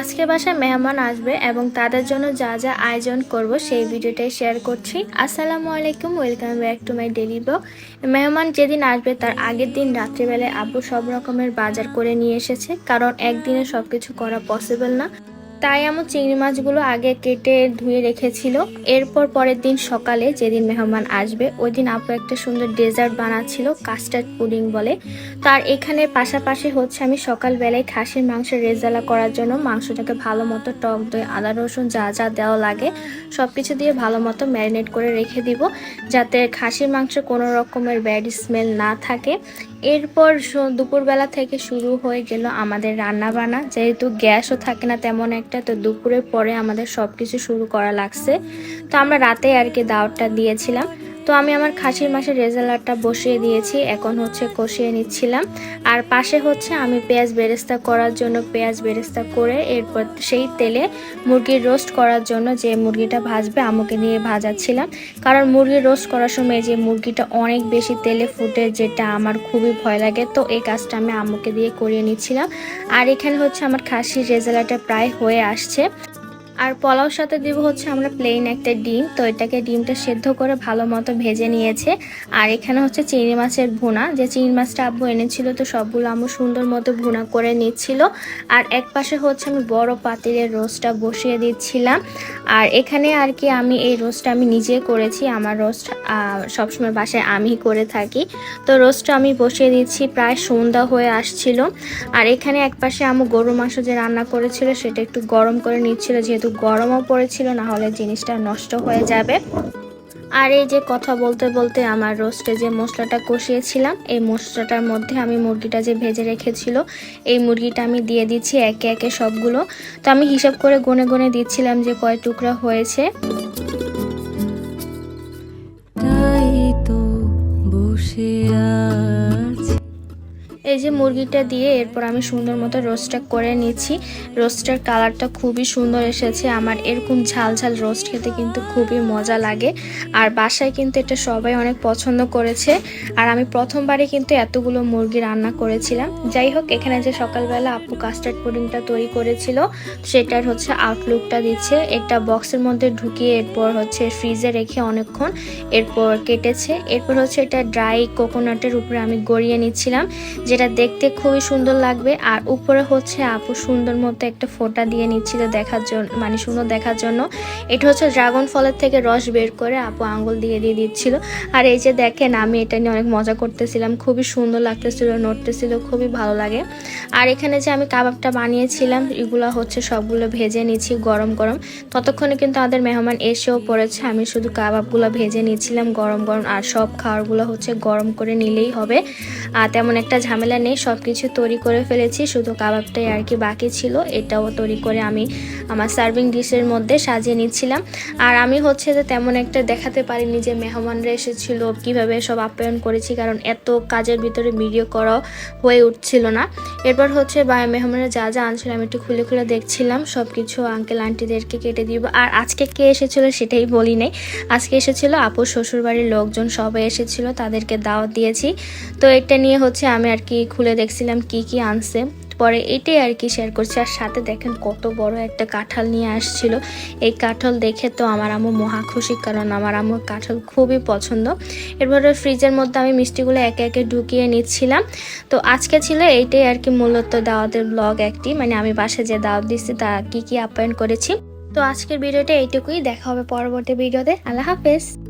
আজকে বাসায় মেহমান আসবে এবং তাদের জন্য যা যা আয়োজন করব সেই ভিডিওটাই শেয়ার করছি। আসসালামু আলাইকুম welcome back to my daily blog মেহমান যেদিন আসবে তার আগের দিন রাত্রিবেলায় আব্বু সব রকমের বাজার করে নিয়ে এসেছে, কারণ একদিনে সব কিছু করা পসিবল না। তাই আমার চিংড়ি মাছগুলো আগে কেটে ধুয়ে রেখেছিল। এরপর পরের দিন সকালে যেদিন মেহমান আসবে ওই দিন আপু একটা সুন্দর ডেজার্ট বানাচ্ছিল, কাস্টার্ড পুডিং বলে। তার এখানে পাশাপাশি হচ্ছে আমি সকালবেলায় খাসির মাংসের রেজালা করার জন্য মাংসটাকে ভালো মতো টক দই, আদা রসুন যা যা দেওয়া লাগে সব কিছু দিয়ে ভালো মতো ম্যারিনেট করে রেখে দিব, যাতে খাসির মাংসে কোনো রকমের ব্যাড স্মেল না থাকে। এরপর দুপুরবেলা থেকে শুরু হয়ে গেল আমাদের রান্না বান্না যেহেতু গ্যাসও থাকে না তেমন একটা তো দুপুরের পরে আমাদের সব কিছু শুরু করা লাগছে। তো আমরা রাতে আর কি দাওয়াতটা দিয়েছিলাম। তো আমি আমার খাসির মাসের রেজালারটা বসিয়ে দিয়েছি, এখন হচ্ছে কষিয়ে নিচ্ছিলাম। আর পাশে হচ্ছে আমি পেঁয়াজ বেরেস্তা করার জন্য পেঁয়াজ বেরেস্তা করে এরপর সেই তেলে মুরগির রোস্ট করার জন্য যে মুরগিটা ভাজবে, আমুকে নিয়ে ভাজাচ্ছিলাম। কারণ মুরগির রোস্ট করার সময় যে মুরগিটা অনেক বেশি তেলে ফুটে, যেটা আমার খুবই ভয় লাগে, তো এই কাজটা আমি আম্মুকে দিয়ে করিয়ে নিচ্ছিলাম। আর এখানে হচ্ছে আমার খাসির রেজালাটা প্রায় হয়ে আসছে। আর পোলাওর সাথে দিব হচ্ছে আমরা প্লেন একটা ডিম। তো এটাকে ডিমটা সেদ্ধ করে ভালো মতো ভেজে নিয়েছে। আর এখানে হচ্ছে চিংড়ি মাছের ভুনা। যে চিংড়ি মাছটা আব্বু এনেছিল, তো সবগুলো আম্মু সুন্দর মতো ভুনা করে নিচ্ছিল। আর এক পাশে হচ্ছে আমি বড় পাতিলের রোস্টটা বসিয়ে দিচ্ছিলাম। আর এখানে আর কি আমি এই রোস্টটা আমি নিজে করেছি। আমার রোস্ট সবসময় বাসায় আমি করে থাকি। তো রোস্টটা আমি বসিয়ে দিচ্ছি, প্রায় সন্ধ্যা হয়ে আসছিল। আর এখানে এক পাশে আমু গরু মাংস যে রান্না করেছিল, সেটা একটু গরম করে নিচ্ছিল, যেহেতু গরমও পড়েছিল না হলে জিনিসটা নষ্ট হয়ে যাবে। আর এই যে কথা বলতে বলতে আমার রোস্টে যে মশলাটা কষিয়েছিলাম, এই মশলাটার মধ্যে আমি মুরগিটা যে ভেজে রেখেছিল, এই মুরগিটা আমি দিয়ে দিচ্ছি একে একে সবগুলো। তো আমি হিসাব করে গনে গনে দিচ্ছিলাম যে কয় টুকরা হয়েছে। এই যে মুরগিটা দিয়ে এরপর আমি সুন্দর মতো রোস্টটা করে নিচ্ছি। রোস্টের কালারটা খুবই সুন্দর এসেছে। আমার এরকম ঝাল ঝাল রোস্ট খেতে কিন্তু খুবই মজা লাগে। আর বাসায় কিন্তু এটা সবাই অনেক পছন্দ করেছে। আর আমি প্রথমবারে কিন্তু এতগুলো মুরগি রান্না করেছিলাম। যাই হোক, এখানে যে সকালবেলা আপু কাস্টার্ড পুডিংটা তৈরি করেছিল, সেটার হচ্ছে আউটলুকটা দিচ্ছে। একটা বক্সের মধ্যে ঢুকিয়ে এরপর হচ্ছে ফ্রিজে রেখে অনেকক্ষণ এরপর কেটেছে। এরপর হচ্ছে এটা ড্রাই কোকোনাটের উপরে আমি গড়িয়ে নিচ্ছিলাম যেটা দেখতে খুবই সুন্দর লাগবে। আর উপরে হচ্ছে আপু সুন্দর মতো একটা ফোঁটা দিয়ে নিচ্ছিল দেখার জন্য মানে সুন্দর দেখার জন্য। এটা হচ্ছে ড্রাগন ফলের থেকে রস বের করে আপু আঙ্গুল দিয়ে দিয়ে দিচ্ছিল। আর এই যে দেখেন, আমি এটা নিয়ে অনেক মজা করতেছিলাম। খুবই সুন্দর লাগতেছিল, নড়তেছিল, খুবই ভালো লাগে। আর এখানে যে আমি কাবাবটা বানিয়েছিলাম, এগুলো হচ্ছে সবগুলো ভেজে নিচ্ছি গরম গরম। ততক্ষণে কিন্তু আমাদের মেহমান এসেও পড়েছে। আমি শুধু কাবাবগুলো ভেজে নিচ্ছিলাম গরম গরম। আর সব খাবারগুলো হচ্ছে গরম করে নিলেই হবে। আর তেমন একটা ঝামেলা নেই সব কিছু তৈরি করে ফেলেছি, শুধু কাবাবটাই আর কি বাকি ছিল, এটাও তৈরি করে আমি আমার সার্ভিং ডিশের মধ্যে সাজিয়ে নিচ্ছিলাম। আর আমি হচ্ছে যে তেমন একটা দেখাতে পারিনি যে মেহমানরা এসেছিল, কীভাবে সব আপ্যায়ন করেছি, কারণ এত কাজের ভিতরে ভিডিও করা হয়ে উঠছিল না। এরপর হচ্ছে বা মেহমানরা যা যা আনছিল আমি একটু খুলে খুলে দেখছিলাম সব কিছু আঙ্কেল আন্টিদেরকে কেটে দিব। আর আজকে কে এসেছিল সেটাই বলি নাই। আজকে এসেছিল আপুর শ্বশুরবাড়ির লোকজন সবাই এসেছিল, তাদেরকে দাওয়াত দিয়েছি। তো এটা নিয়ে হচ্ছে আমি আর কি খুলে দেখছিলাম কি কি আনছে। পরে এটাই আর কি শেয়ার করছি। আর সাথে দেখেন কত বড় একটা কাঁঠাল নিয়ে আসছিল। এই কাঁঠাল দেখে তো আমার আম্মু মহা খুশি, কারণ আমার আম্মুর কাঁঠাল খুবই পছন্দ। এরপরে ফ্রিজের মধ্যে আমি মিষ্টিগুলো একে একে ঢুকিয়ে নিচ্ছিলাম। তো আজকে ছিল এইটাই আর কি মূলত দাওয়াতের ব্লগ একটি। মানে আমি বাসায় যে দাওয়াত দিচ্ছি তা কি কি আপ্যায়ন করেছি। তো আজকের ভিডিওটা এইটুকুই। দেখা হবে পরবর্তী ভিডিওতে। আল্লাহ হাফেজ।